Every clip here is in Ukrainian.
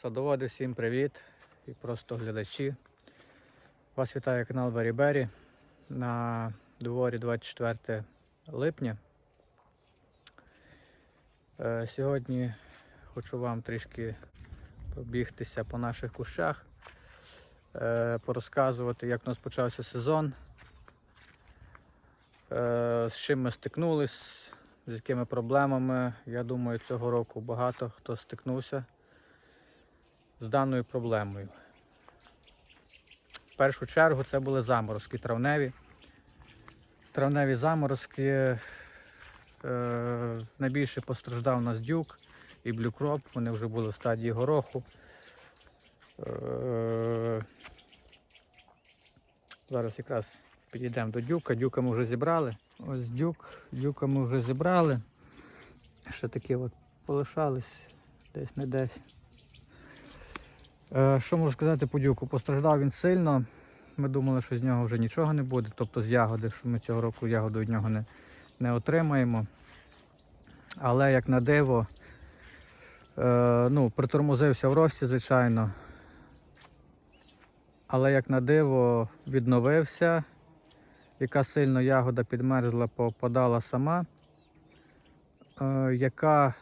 Садоводи, всім привіт і просто глядачі. Вас вітає канал Бері Бері на дворі 24 липня. Е, Сьогодні хочу вам трішки пробігтися по наших кущах, е, порозказувати, як у нас почався сезон, е, з чим ми стикнулись, з якими проблемами. Я думаю, цього року багато хто стикнувся з даною проблемою. В першу чергу це були заморозки травневі. Травневі заморозки. Е, найбільше постраждав нас дюк і блюкроп. Вони вже були в стадії гороху. Е, зараз якраз підійдемо до дюка. Дюка ми вже зібрали. Ось дюк, дюка ми вже зібрали. Ще такі от полишались десь не десь. Е, Що можу сказати по дюку? Постраждав він сильно. Ми думали, що з нього вже нічого не буде, тобто з ягоди, що ми цього року ягоду від нього не, не отримаємо. Але як на диво, е, ну, притормозився в рості, звичайно. Але як на диво відновився, яка сильно ягода підмерзла, попадала сама, е, яка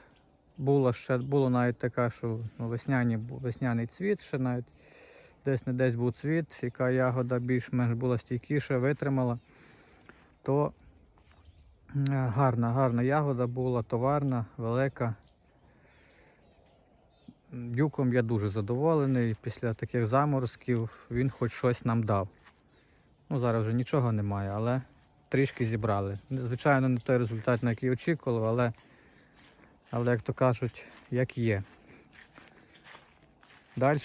була ще було навіть така, що ну, весняні, весняний цвіт, ще навіть десь не десь був цвіт, яка ягода більш-менш була стійкіша, витримала, то е, гарна, гарна ягода була, товарна, велика. Дюком я дуже задоволений. Після таких заморозків він хоч щось нам дав. Ну, зараз вже нічого немає, але трішки зібрали. Звичайно, не той результат, на який очікували, але але як то кажуть, як є. Далі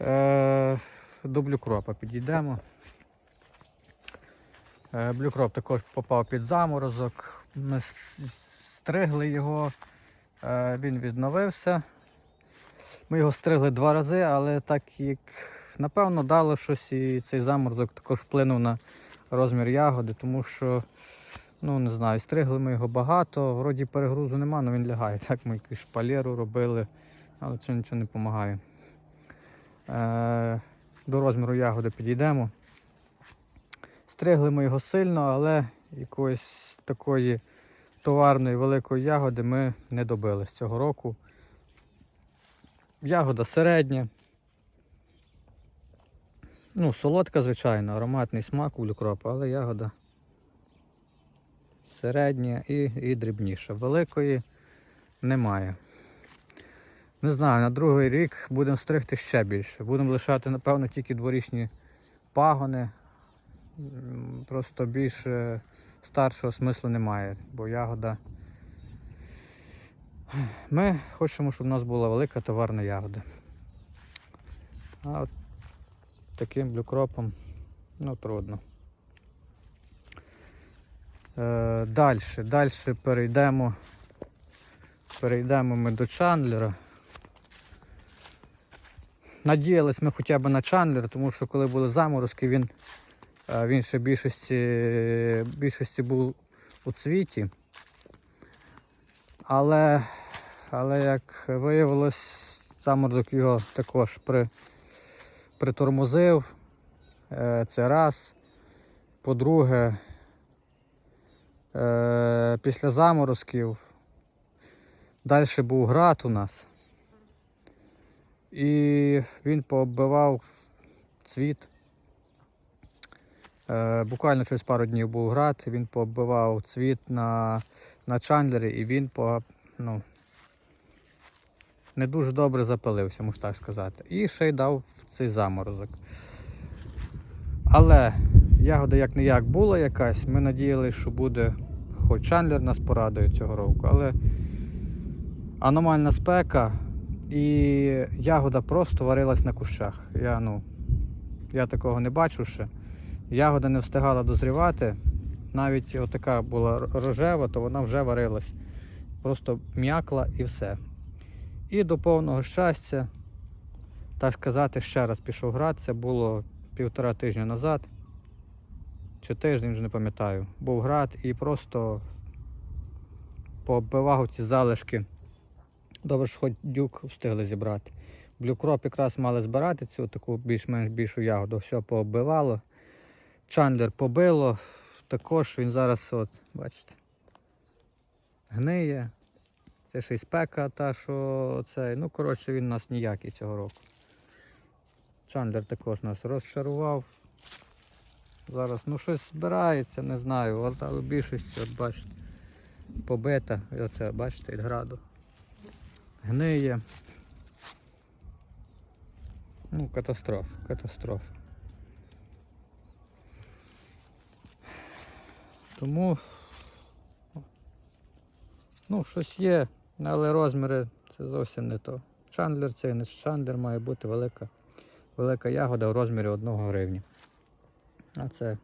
е, до блюкропа підійдемо. Е, блюкроп також попав під заморозок. Ми стригли його, е, він відновився. Ми його стригли два рази, але так як напевно дало щось і цей заморозок також вплинув на розмір ягоди, тому що Ну, не знаю, стригли ми його багато, вроді перегрузу нема, але він лягає. Так ми якусь шпалеру робили, але це нічого не допомагає. Е, до розміру ягоди підійдемо. Стригли ми його сильно, але якоїсь такої товарної великої ягоди ми не добились цього року. Ягода середня. Ну, солодка, звичайно, ароматний смак у люкропа, але ягода середня і, і дрібніша. Великої немає. Не знаю, на другий рік будемо стригти ще більше. Будемо лишати, напевно, тільки дворічні пагони. Просто більше старшого смислу немає, бо ягода. Ми хочемо, щоб у нас була велика товарна ягода. А от таким блюкропом ну, трудно. Е, далі, далі перейдемо. Перейдемо ми до Чандлера. Надіялись ми хоча б на Чандлер, тому що коли були заморозки, він, е, він ще більшості, більшості був у цвіті. Але, але як виявилось, заморозок його також при, притормозив. Е, Це раз. По-друге, Е, після заморозків. Далі був град у нас. І він пооббивав цвіт. Е, буквально через пару днів був град, він пооббивав цвіт на, на чандлері і він по, ну, не дуже добре запалився, можу так сказати. І ще й дав цей заморозок. Але ягода як не як була якась, ми надіялися, що буде хоч Чандлер нас порадує цього року, але аномальна спека і ягода просто варилась на кущах. Я, ну, я такого не бачу ще. Ягода не встигала дозрівати. Навіть отака була рожева, то вона вже варилась. Просто м'якла і все. І до повного щастя, так сказати, ще раз пішов град. Це було півтора тижня назад чи тиждень, вже не пам'ятаю, був град і просто пооббивав ці залишки Добре, що хоч дюк встигли зібрати. Блюкроп якраз мали збирати цю таку більш-менш більшу ягоду. Все пооббивало. Чандлер побило. Також він зараз, от, бачите, гниє. Це ще й спека, та що цей. Ну, коротше, він у нас ніякий цього року. Чандлер також нас розчарував. Зараз ну щось збирається, не знаю, але більшості, от бачите, побита. Оце, бачите, від граду. Гниє. Ну, катастрофа, катастрофа. Тому ну, щось є, але розміри це зовсім не то. Чандлер це не чандлер має бути велика, велика ягода в розмірі 1 гривні. А це.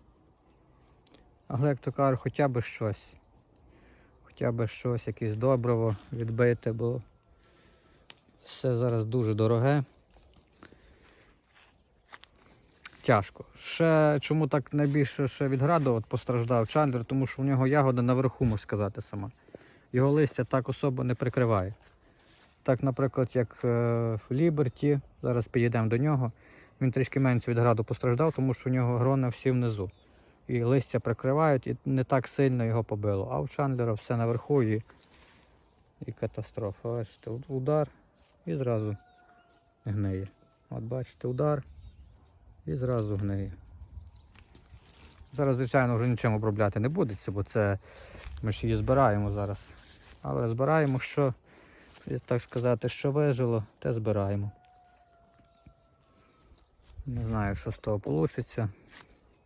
Але як то кажуть, хоча б щось. Хоча б щось, якесь добриво відбите, бо все зараз дуже дороге. Тяжко. Ще чому так найбільше ще від граду от постраждав Чандлер, тому що в нього ягода наверху, можна сказати сама. Його листя так особо не прикриває. Так, наприклад, як е, в Ліберті, зараз підійдемо до нього, він трішки менше від граду постраждав, тому що в нього грона всі внизу. І листя прикривають, і не так сильно його побило. А у Чандлера все наверху і, і катастрофа. Бачите, удар і зразу гниє. От бачите, удар і зразу гниє. Зараз, звичайно, вже нічим обробляти не будеться, бо це ми ж її збираємо зараз. Але збираємо, що, так сказати, що вижило, те збираємо. Не знаю, що з того вийде.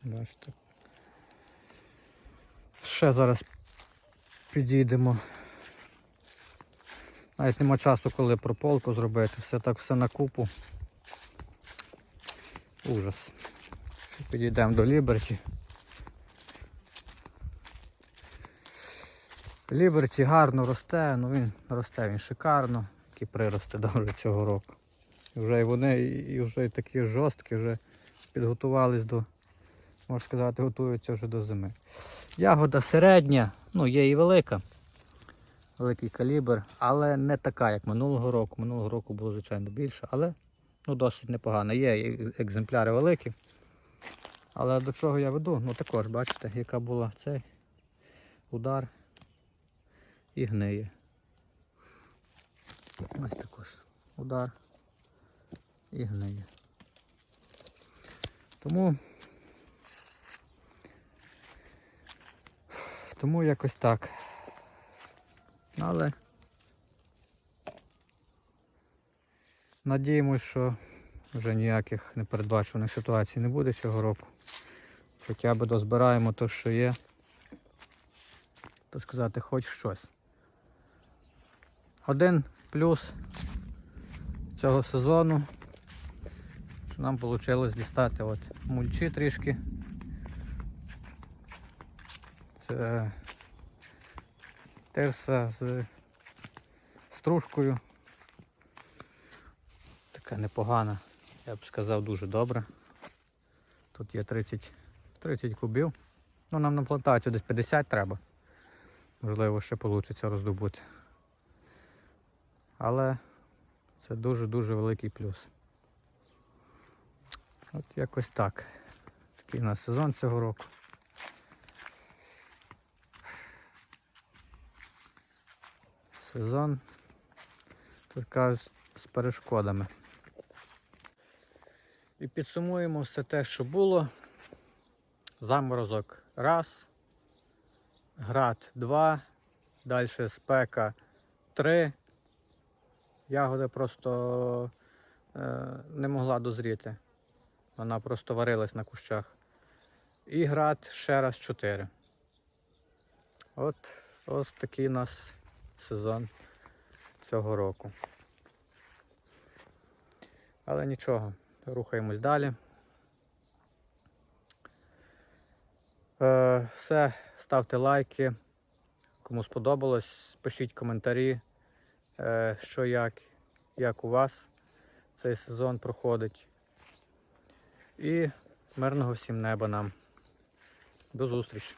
Бачите. Ще зараз підійдемо. Навіть нема часу, коли прополку зробити. Все так все на купу. Ужас. Ще підійдемо до Ліберті. Ліберті гарно росте, ну він росте він шикарно, які прирости добре цього року. Вже вони і вже такі жорсткі, вже підготувались до, можна сказати, готуються вже до зими. Ягода середня, ну є і велика, великий калібр, але не така, як минулого року. Минулого року було, звичайно, більше, але ну, досить непогано. Є екземпляри великі. Але до чого я веду? Ну також, бачите, яка була цей удар і гниє. Ось також удар і гниє. Тому тому якось так. Але надіємось, що вже ніяких непередбачуваних ситуацій не буде цього року. Хоча б дозбираємо те, що є. То сказати, хоч щось. Один плюс цього сезону, нам вийшло дістати от мульчі трішки. Це терса з стружкою. Така непогана, я б сказав, дуже добра. Тут є 30, 30 кубів. Ну нам на плантацію десь 50 треба. Можливо, ще вийде роздобути. Але це дуже-дуже великий плюс. От якось так. Такий у нас сезон цього року. Сезон тут кажуть з перешкодами. І підсумуємо все те, що було. Заморозок раз, град два, далі спека три. Ягода просто е, не могла дозріти. Вона просто варилась на кущах. І град ще раз 4. От ось такий у нас сезон цього року. Але нічого, рухаємось далі. Е, все, ставте лайки. Кому сподобалось, пишіть коментарі, е, що як, як у вас цей сезон проходить. І мирного всім неба нам. До зустрічі!